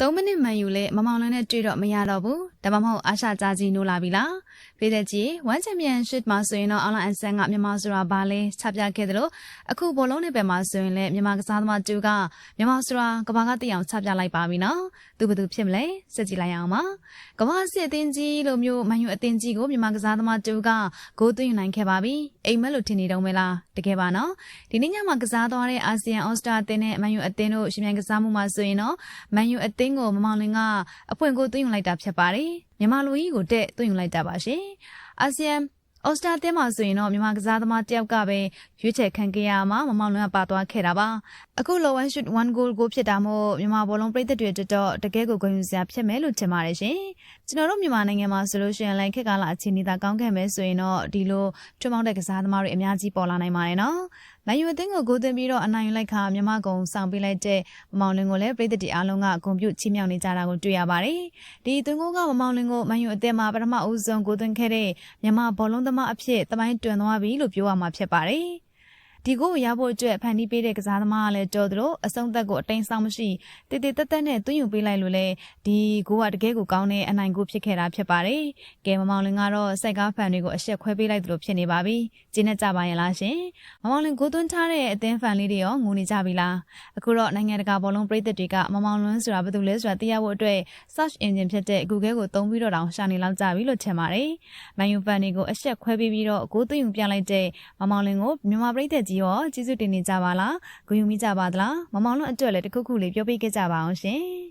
3မိနစ်မှန်ယူလဲမမောင်လန်းနဲ့တွေ့တော့မရတော့ဘူးဒါမှမဟုတ်အာရှကြာကြီးနိုးလာပြီလားပြည်သက်ကြီး1 championship မှာဆိုရင်တော့အလောင်းအန်ဆန်ကမြန်မာဆိုတာဘာလဲချပြခဲ့တယ်လို့အခုဘောလုံးနယ်ပယ်မှာဆိုရင်လည်းမြန်မာကစားသမားတူကမြန်မာဆိုတာကဘာကတည်အောင်ချပြလိုက်ပါပြီနော်သူဘယ်သူဖြစ်မလဲစက်ကြည့်လိုက်အောင်ပါကဘာစစ်အသင်းကြီးလိုမျိုးမန်ယူအသင်းကြီးကိုမြန်မာကစားသမားတူကဂိုးသွင်းနိုင်ခဲ့ပါပြီအိမ်မက်လို့ထင်နေတော့မလားတကယ်ပါနော်ဒီနေ့ညမှာကစားသွားတဲ့အာဆီယံအော်စတာအသင်းနဲ့မန်ယူအသင်းတို့ရှင်မြန်ကစားမှုမှာဆိုရင်တော့မန်ယူအသင်းကိုမမောင်လင်းကအဖွင့်ကိုသွင်းယူလိုက်တာဖြစ်ပါတယ်မြန်မာလူကြီးကိုတဲ့သွင်းယူလိုက်တာပါရှင်အာဆီယံအော်စတာအသင်းမှာဆိုရင်တော့မြန်မာကစားသမားတယောက်ကပဲရွေးချယ်ခံခဲ့ရမှာမမောင်လင်းကပါသွားခဲ့တာပါအခုလော one shoot one goal ကိုဖြစ်တာမို့မြန်မာဘောလုံးပြည်သက်တွေတက်တော့တကယ်ကိုဂုဏ်ယူစရာဖြစ်မယ်လို့ထင်ပါတယ်ရှင်ကျွန်တော်တို့မြန်မာနိုင်ငံမှာဆိုလို့ရှိရင်လည်းခက်ကာလအခြေအနေသာကောင်းခဲ့မယ်ဆိုရင်တော့ဒီလိုထွန်းမောင်းတဲ့ကစားသမားတွေအများကြီးပေါ်လာနိုင်ပါတယ်နော် မန်ယူအသင်းကိုဂိုးသွင်းပြီးတော့အနိုင်ယူလိုက်ခါမြန်မာကုံဆောင်ပေးလိုက်တဲ့မမောင်လင်းကိုလည်းပြည်သက်တွေအားလုံးကဂုဏ်ပြုချီးမြှောက်နေကြတာကိုတွေ့ရပါတယ်ဒီသွင်းကိုကမမောင်လင်းကိုမန်ယူအသင်းမှာပထမဦးဆုံးဂိုးသွင်းခဲ့တဲ့မြန်မာဘောလုံးသမားအဖြစ်တမိုင်းတွင်သွားပြီလို့ပြောရမှာဖြစ်ပါတယ် ဒီကိုရဖို့အတွက်ဖန်တီးပေးတဲ့ကစားသမားကလည်းတော်သလိုအဆုံးသက်ကိုအတိမ်ဆောင်မရှိတည်တည်တက်တက်နဲ့သွင်းယူပေးလိုက်လို့လေဒီကိုကတကယ်ကိုကောင်းတဲ့အနိုင်ကိုဖြစ်ခဲ့တာဖြစ်ပါတယ်။ကဲမမောင်လင်ကတော့စိုက်ကားဖန်တွေကိုအရှက်ခွဲပေးလိုက်သလိုဖြစ်နေပါပြီ။ကျင်းနဲ့ကြပါရဲ့လားရှင်။မမောင်လင်ကိုသွင်းထားတဲ့အသင်းဖန်လေးတွေရောငိုနေကြပြီလား။အခုတော့နိုင်ငံတကာဘောလုံးပြည်သက်တွေကမမောင်လွန်းဆိုတာဘာလို့လဲဆိုတာသိရဖို့အတွက် search engine ဖြစ်တဲ့ Google ကိုသုံးပြီးတော့တောင်ရှာနေလောက်ကြပြီလို့ထင်ပါတယ်။မန်ယူဖန်တွေကိုအရှက်ခွဲပေးပြီးတော့ကိုသွင်းယူပြလိုက်တဲ့မမောင်လင်ကိုမြန်မာပြည်သက်ကြီးရောကျေးဇူးတင်နေကြပါလားဂုဏ်ယူမိကြပါသလားမမောင်လွန်းအတွက်လည်းတခုခုလေးပြောပြခဲ့ကြပါအောင်ရှင်